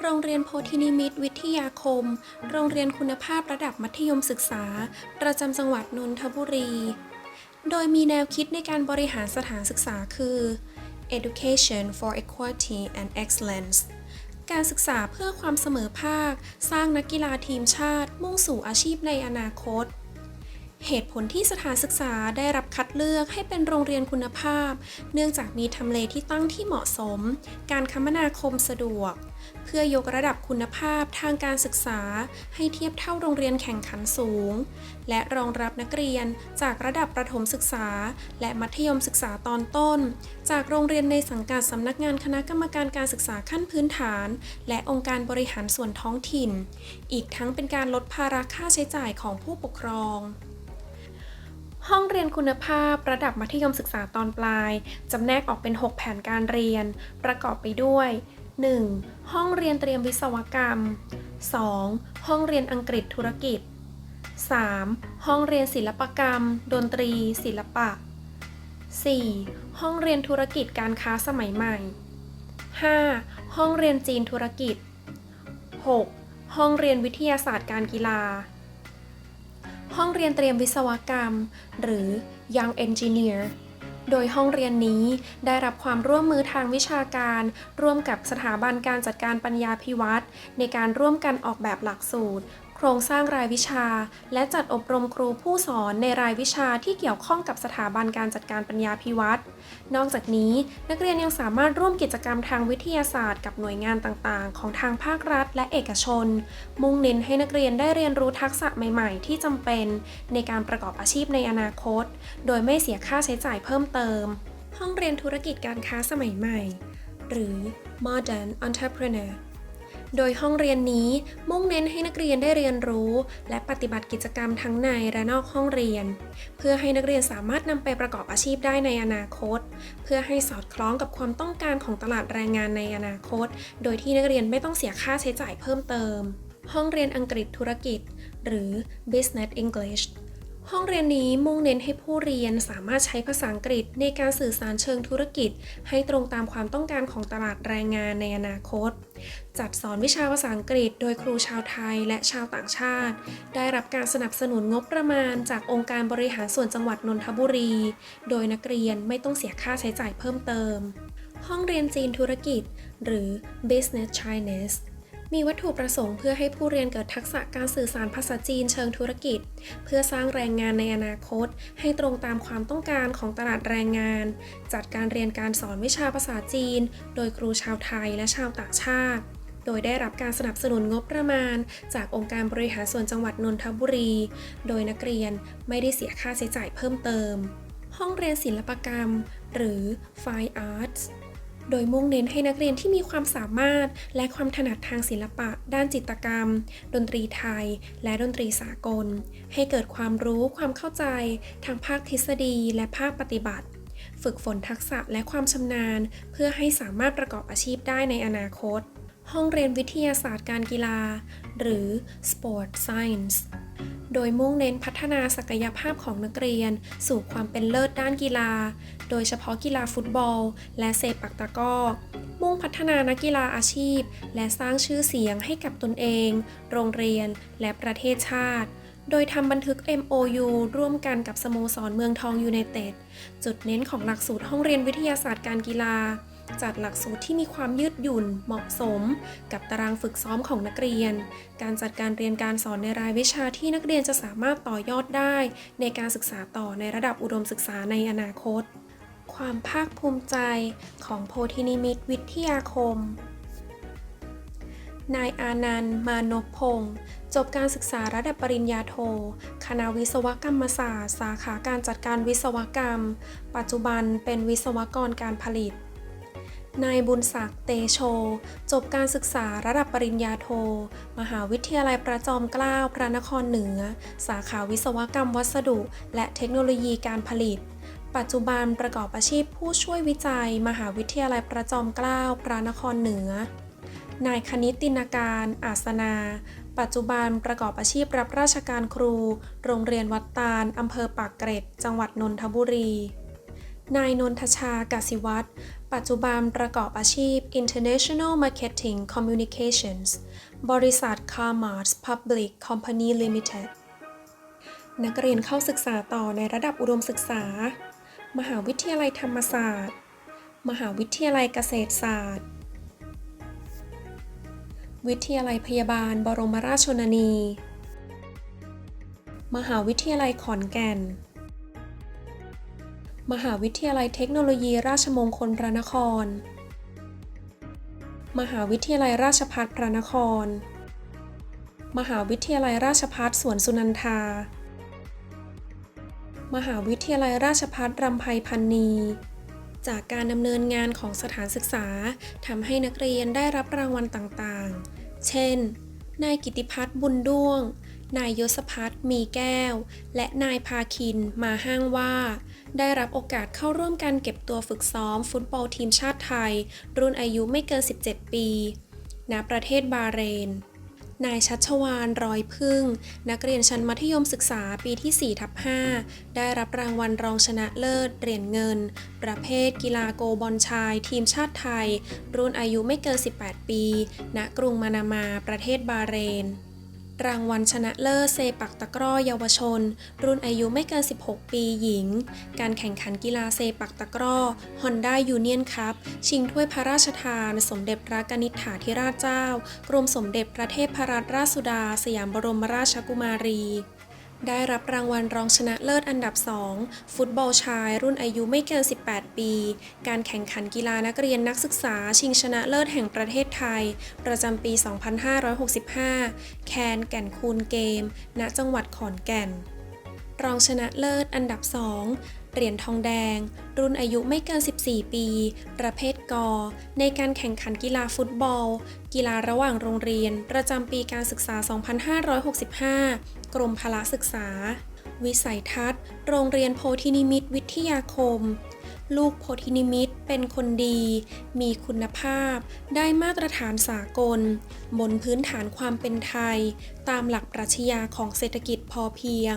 โรงเรียนโพธินิมิตวิทยาคม โรงเรียนคุณภาพระดับมัธยมศึกษา ประจำจังหวัดนนทบุรี โดยมีแนวคิดในการบริหารสถานศึกษาคือ Education for Equality and Excellence การศึกษาเพื่อความเสมอภาค สร้างนักกีฬาทีมชาติ มุ่งสู่อาชีพในอนาคต เหตุผลที่สถานศึกษาได้รับคัดเลือกให้เป็นโรงเรียนคุณภาพ เนื่องจากมีทำเลที่ตั้งที่เหมาะสม การคมนาคมสะดวก เพื่อยกระดับคุณภาพทางการศึกษา ให้เทียบเท่าโรงเรียนแข่งขันสูง และรองรับนักเรียนจากระดับประถมศึกษา และมัธยมศึกษาตอนต้น จากโรงเรียนในสังกัดสำนักงานคณะกรรมการการศึกษาขั้นพื้นฐาน และองค์การบริหารส่วนท้องถิ่น อีกทั้งเป็นการลดภาระค่าใช้จ่ายของผู้ปกครอง ห้องเรียนคุณภาพระดับมัธยมศึกษาตอนปลาย จำแนกออกเป็น 6 แผนการเรียน ประกอบไปด้วย 1. ห้องเรียนเตรียมวิศวกรรม 2. ห้องเรียนอังกฤษธุรกิจ 3. ห้องเรียนศิลปกรรม ดนตรี ศิลปะ 4. ห้องเรียนธุรกิจการค้าสมัยใหม่ 5. ห้องเรียนจีนธุรกิจ 6. ห้องเรียนวิทยาศาสตร์การกีฬา ห้องเรียนเตรียมวิศวกรรม หรือ Young Engineer โดยห้องเรียนนี้ได้รับความร่วมมือทางวิชาการ ร่วมกับสถาบันการจัดการปัญญาพิวัตรในการร่วมกันออกแบบหลักสูตร ครงสร้างรายวิชา และจัดอบรมครูผู้สอนในรายวิชาที่เกี่ยวข้องกับสถาบันการจัดการปัญญาพิวัตรนอกจากนี้นักเรียนยังสามารถร่วมกิจกรรมทางวิทยาศาสตร์กับหน่วยงานต่างๆ ของทางภาครัฐ และเอกชน มุ่งเน้นให้นักเรียนได้เรียนรู้ทักษะใหม่ ๆ ที่จำเป็นในการประกอบอาชีพในอนาคต โดยไม่เสียค่าใช้จ่ายเพิ่มเติม ห้องเรียนธุรกิจการค้าสมัยใหม่ หรือ Modern Entrepreneur โดยห้องเรียนนี้มุ่งเน้นให้นักเรียนได้เรียนรู้ และปฏิบัติกิจกรรมทั้งในและนอกห้องเรียน เพื่อให้นักเรียนสามารถนำไปประกอบอาชีพได้ในอนาคต เพื่อให้สอดคล้องกับความต้องการของตลาดแรงงานในอนาคต โดยที่นักเรียนไม่ต้องเสียค่าใช้จ่ายเพิ่มเติม ห้องเรียนอังกฤษธุรกิจ หรือ Business English ห้องเรียนนี้มุ่งเน้นให้ผู้เรียนสามารถใช้ภาษาอังกฤษในการสื่อสารเชิงธุรกิจ ให้ตรงตามความต้องการของตลาดแรงงานในอนาคต จัดสอนวิชาภาษาอังกฤษ โดยครูชาวไทยและชาวต่างชาติ ได้รับการสนับสนุนงบประมาณ จากองค์การบริหารส่วนจังหวัดนนทบุรี โดยนักเรียนไม่ต้องเสียค่าใช้จ่ายเพิ่มเติม ห้องเรียนจีนธุรกิจ หรือ Business Chinese มีวัตถุประสงค์เพื่อให้ผู้เรียนเกิดทักษะการสื่อสารภาษาจีนเชิงธุรกิจ เพื่อสร้างแรงงานในอนาคต ให้ตรงตามความต้องการของตลาดแรงงาน จัดการเรียนการสอนวิชาภาษาจีน โดยครูชาวไทยและชาวต่างชาติ โดยได้รับการสนับสนุนงบประมาณ จากองค์การบริหารส่วนจังหวัดนนทบุรี โดยนักเรียนไม่ได้เสียค่าใช้จ่ายเพิ่มเติม ห้องเรียนศิลปกรรม หรือ Fine Arts โดยมุ่งเน้นให้นักเรียนที่มีความสามารถ และความถนัดทางศิลปะ ด้านจิตรกรรม ดนตรีไทย และดนตรีสากล ให้เกิดความรู้ความเข้าใจ ทางภาคทฤษฎีและภาคปฏิบัติ ฝึกฝนทักษะและความชำนาญ เพื่อให้สามารถประกอบอาชีพได้ในอนาคต ห้องเรียนวิทยาศาสตร์การกีฬา หรือ Sport Science โดยมุ่งเน้นพัฒนาศักยภาพของนักเรียน สู่ความเป็นเลิศด้านกีฬา โดยเฉพาะกีฬาฟุตบอล และเซปักตะกร้อ มุ่งพัฒนานักกีฬาอาชีพ และสร้างชื่อเสียงให้กับตนเอง โรงเรียน และประเทศชาติ โดยทำบันทึก MOU ร่วมกันกับสโมสรเมืองทองยูไนเต็ด จุดเน้นของหลักสูตรห้องเรียนวิทยาศาสตร์การกีฬา จัดหลักสูตรที่มีความยืดหยุ่นเหมาะสม กับตารางฝึกซ้อมของนักเรียน การจัดการเรียนการสอนในรายวิชาที่นักเรียนจะสามารถต่อยอดได้ ในการศึกษาต่อในระดับอุดมศึกษาในอนาคต ความภาคภูมิใจของโพธินิมิตวิทยาคม นายอานันต์ มานพพงศ์จบการศึกษาระดับปริญญาโท คณะวิศวกรรมศาสตร์ สาขาการจัดการวิศวกรรม ปัจจุบันเป็นวิศวกรการผลิต นายบุญศักดิ์เตโช จบการศึกษาระดับปริญญาโท มหาวิทยาลัยพระจอมเกล้าพระนครเหนือ สาขาวิศวกรรมวัสดุ และเทคโนโลยีการผลิต ปัจจุบันประกอบอาชีพผู้ช่วยวิจัย มหาวิทยาลัยพระจอมเกล้าพระนครเหนือ นายคณิตตินาการอาสนา ปัจจุบันประกอบอาชีพรับราชการครู โรงเรียนวัดตาลอำเภอปากเกร็ด จังหวัดนนทบุรี นายนนทชากสิวัตรปัจจุบันประกอบอาชีพ International Marketing Communications บริษัท c a r m a r t Public Company Limited นักเรียนเข้าศึกษาต่อในระดับอุดมศึกษา มหาวิทยาลัยธรรมศาสตร์ มหาวิทยาลัยเกษตรศาสตร์ วิทยาลัยพยาบาลบรมราชชนนี มหาวิทยาลัยขอนแก่น มหาวิทยาลัยเทคโนโลยีราชมงคลพระนคร มหาวิทยาลัยราชภัฏพระนคร มหาวิทยาลัยราชภัฏสวนสุนันทา มหาวิทยาลัยราชภัฏรำไพพันนีจากการดำเนินงานของสถานศึกษาทำให้นักเรียนได้รับรางวัลต่างๆ เช่น นายกิติพัฒน์บุญด้วง นายยศพัฒน์มีแก้ว และนายพาคินมาห้างว่า ได้รับโอกาสเข้าร่วมการเก็บตัวฝึกซ้อมฟุตบอลทีมชาติไทย รุ่นอายุไม่เกิน 17 ปี ณ ประเทศบาเรน นายชัชวานร้อยพึ่ง นักเรียนชั้นมัธยมศึกษาปีที่4ทับ5ได้รับรางวัลรองชนะเลิศเหรียญเงิน ประเภทกีฬาโกบอลชาย ทีมชาติไทย รุ่นอายุไม่เกิน 18 ปี ณ กรุงมานามา ประเทศบาเรน รางวัลชนะเลิศเซปักตะกร้อเยาวชน รุ่นอายุไม่เกิน 16 ปีหญิง การแข่งขันกีฬาเซปักตะกร้อ Honda Union Cup ชิงถ้วยพระราชทาน สมเด็จพระกนิษฐาธิราชเจ้า กรมสมเด็จพระเทพรัตนราชสุดา สยามบรมราชกุมารี ได้รับรางวัลรองชนะเลิศอันดับ 2 ฟุตบอลชาย รุ่นอายุไม่เกิน 18 ปี การแข่งขันกีฬานักเรียนนักศึกษา ชิงชนะเลิศแห่งประเทศไทย ประจำปี 2565 แคนแก่นคูนเกม ณ จังหวัดขอนแก่น รองชนะเลิศอันดับ 2เหรียญทองแดง รุ่นอายุไม่เกิน 14 ปี ประเภทกอ ในการแข่งขันกีฬาฟุตบอล กีฬาระหว่างโรงเรียน ประจำปีการศึกษา 2565 กรมพละศึกษา วิสัยทัศน์ โรงเรียนโพธินิมิตวิทยาคม ลูกโพธินิมิตเป็นคนดี มีคุณภาพ ได้มาตรฐานสากล บนพื้นฐานความเป็นไทย ตามหลักปรัชญาของเศรษฐกิจพอเพียง